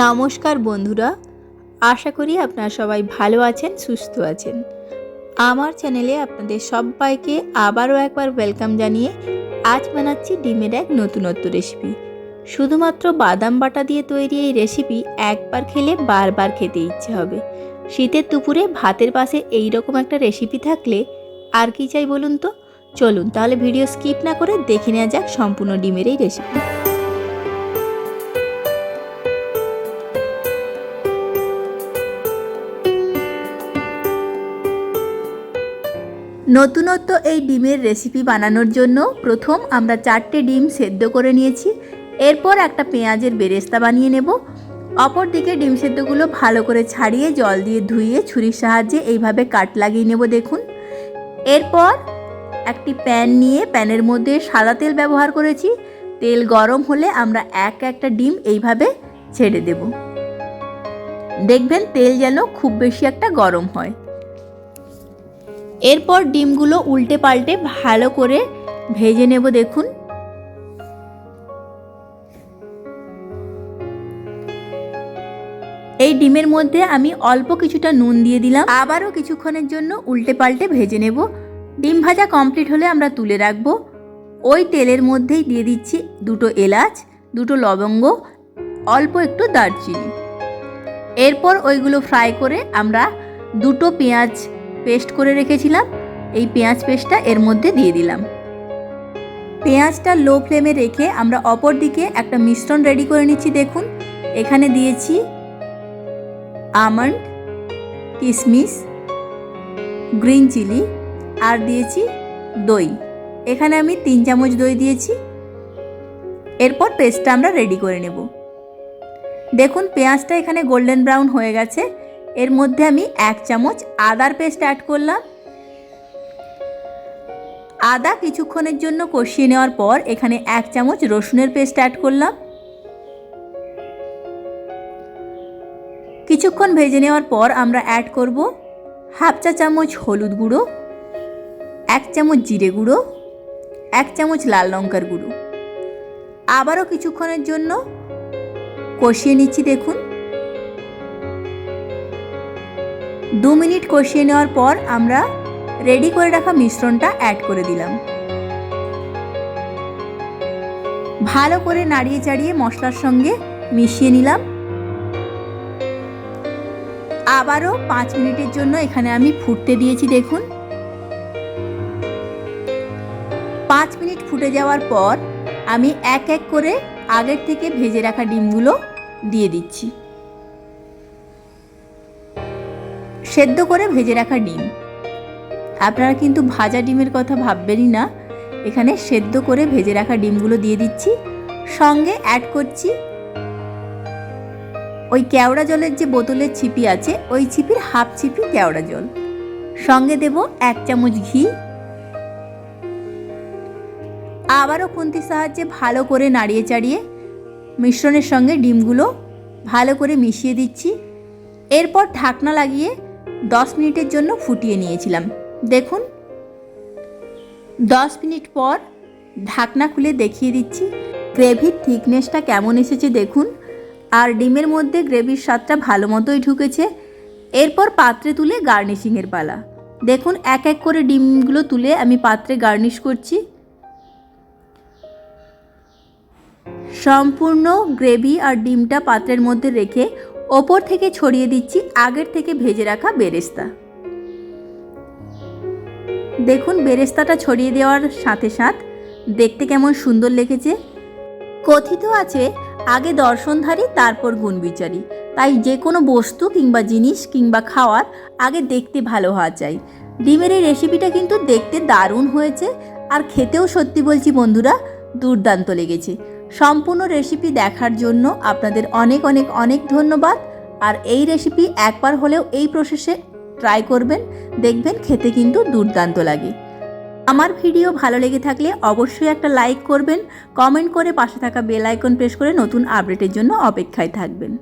নমস্কার বন্ধুরা, আশা করি আপনারা সবাই ভালো আছেন, সুস্থ আছেন। আমার চ্যানেলে আপনাদের সবাইকে আবারও একবার ওয়েলকাম জানিয়ে আজ বানাচ্ছি ডিমের এক নতুনত্ব রেসিপি শুধুমাত্র বাদাম বাটা দিয়ে তৈরি এই রেসিপি একবার খেলে বারবার খেতে ইচ্ছে হবে। শীতের দুপুরে ভাতের পাশে এই রকম একটা রেসিপি থাকলে আর কি চাই বলুন তো? চলুন তাহলে ভিডিও স্কিপ না করে দেখে নেওয়া যাক সম্পূর্ণ ডিমের এই রেসিপি নতুনত্ব এই ডিমের রেসিপি বানানোর জন্য প্রথম আমরা চারটে ডিম সেদ্ধ করে নিয়েছি। এরপর একটা পেঁয়াজের বেরেস্তা বানিয়ে নেব। অপর দিকে ডিম সেদ্ধগুলো ভালো করে ছাড়িয়ে জল দিয়ে ধুইয়ে ছুরির সাহায্যে এইভাবে কাট লাগিয়ে নেব দেখুন। এরপর একটি প্যান নিয়ে প্যানের মধ্যে সাদা তেল ব্যবহার করেছি। তেল গরম হলে আমরা এক একটা ডিম এইভাবে ছেড়ে দেব। দেখবেন তেল যেন খুব বেশি একটা গরম হয়। এরপর ডিমগুলো উল্টে পাল্টে ভালো করে ভেজে নেব, দেখুন। এই ডিমের মধ্যে আমি অল্প কিছুটা নুন দিয়ে দিলাম। আবারও কিছুক্ষণের জন্য উল্টে পাল্টে ভেজে নেব। ডিম ভাজা কমপ্লিট হলে আমরা তুলে রাখব। ওই তেলের মধ্যেই দিয়ে দিচ্ছি দুটো এলাচ, দুটো লবঙ্গ, অল্প একটু দারচিনি। এরপর ওইগুলো ফ্রাই করে আমরা দুটো পেঁয়াজ পেস্ট করে রেখেছিলাম, এই পেঁয়াজ পেস্টটা এর মধ্যে দিয়ে দিলাম। পেঁয়াজটা লো ফ্লেমে রেখে আমরা অপর দিকে একটা মিশ্রণ রেডি করে নিচ্ছি, দেখুন। এখানে দিয়েছি আমন্ড কিশমিশ গ্রিন চিলি, আর দিয়েছি দই। এখানে আমি তিন চামচ দই দিয়েছি। এরপর পেস্টটা আমরা রেডি করে নেব। দেখুন, পেঁয়াজটা এখানে গোল্ডেন ব্রাউন হয়ে গেছে। এর মধ্যে আমি এক চামচ আদার পেস্ট অ্যাড করলাম। আদা কিছুক্ষণের জন্য কষিয়ে নেওয়ার পর এখানে এক চামচ রসুনের পেস্ট অ্যাড করলাম। কিছুক্ষণ ভেজে নেওয়ার পর আমরা অ্যাড করব হাফ চা চামচ হলুদ গুঁড়ো, এক চামচ জিরে গুঁড়ো, এক চামচ লাল লঙ্কার গুঁড়ো। আবারও কিছুক্ষণের জন্য কষিয়ে নিচ্ছি দেখুন। দু মিনিট কষিয়ে নেওয়ার পর আমরা রেডি করে রাখা মিশ্রণটা অ্যাড করে দিলাম। ভালো করে নাড়িয়ে চাড়িয়ে মশলার সঙ্গে মিশিয়ে নিলাম। আবারও পাঁচ মিনিটের জন্য এখানে আমি ফুটতে দিয়েছি, দেখুন। পাঁচ মিনিট ফুটে যাওয়ার পর আমি এক এক করে আগের থেকে ভেজে রাখা ডিমগুলো দিয়ে দিচ্ছি। সেদ্ধ করে ভেজে রাখা ডিম। আপনারা কিন্তু ভাজা ডিমের কথা ভাববেনই না। এখানে সেদ্ধ করে ভেজে রাখা ডিমগুলো দিয়ে দিচ্ছি। সঙ্গে অ্যাড করছি ওই কেওড়া জলের যে বোতলের ছিপি আছে, ওই ছিপির হাফ ছিপি কেওড়া জল। সঙ্গে দেব এক চামচ ঘি। আবারও খুন্তির সাহায্যে ভালো করে নাড়িয়ে চাড়িয়ে মিশ্রণের সঙ্গে ডিমগুলো ভালো করে মিশিয়ে দিচ্ছি। এরপর ঢাকনা লাগিয়ে দশ মিনিটের জন্য ফুটিয়ে নিয়েছিলাম। দেখুন। দশ মিনিট পর ঢাকনা খুলে দেখিয়ে দিচ্ছি, গ্রেভির থিকনেসটা কেমন এসেছে দেখুন। আর ডিমের মধ্যে গ্রেভির স্বাদটা ভালো মতোই ঢুকেছে। এরপর পাত্রে তুলে গার্নিশিংয়ের পালা। দেখুন, এক এক করে ডিমগুলো তুলে আমি পাত্রে গার্নিশ করছি। সম্পূর্ণ গ্রেভি আর ডিমটা পাত্রের মধ্যে রেখে ওপর থেকে ছড়িয়ে দিচ্ছি আগের থেকে ভেজে রাখা বেরেস্তা। দেখুন বেরেস্তাটা ছড়িয়ে দেওয়ার সাথে সাথ দেখতে কেমন সুন্দর লেগেছে। কথিত আছে, আগে দর্শনধারী, তারপর গুণবিচারী। তাই যে কোনো বস্তু কিংবা জিনিস কিংবা খাওয়ার আগে দেখতে ভালো হওয়া চাই। ডিমের এই রেসিপিটা কিন্তু দেখতে দারুণ হয়েছে। আর খেতেও সত্যি বলছি বন্ধুরা, দুর্দান্ত লেগেছে। সম্পূর্ণ রেসিপি দেখার জন্য আপনাদের অনেক অনেক অনেক ধন্যবাদ। আর এই রেসিপি একবার হলেও এই প্রসেসে ট্রাই করবেন, দেখবেন খেতে কিন্তু দুর্দান্ত লাগে। আমার ভিডিও ভালো লেগে থাকলে অবশ্যই একটা লাইক করবেন কমেন্ট করে পাশে থাকা বেল আইকন প্রেস করে নতুন আপডেটের জন্য অপেক্ষায় থাকবেন।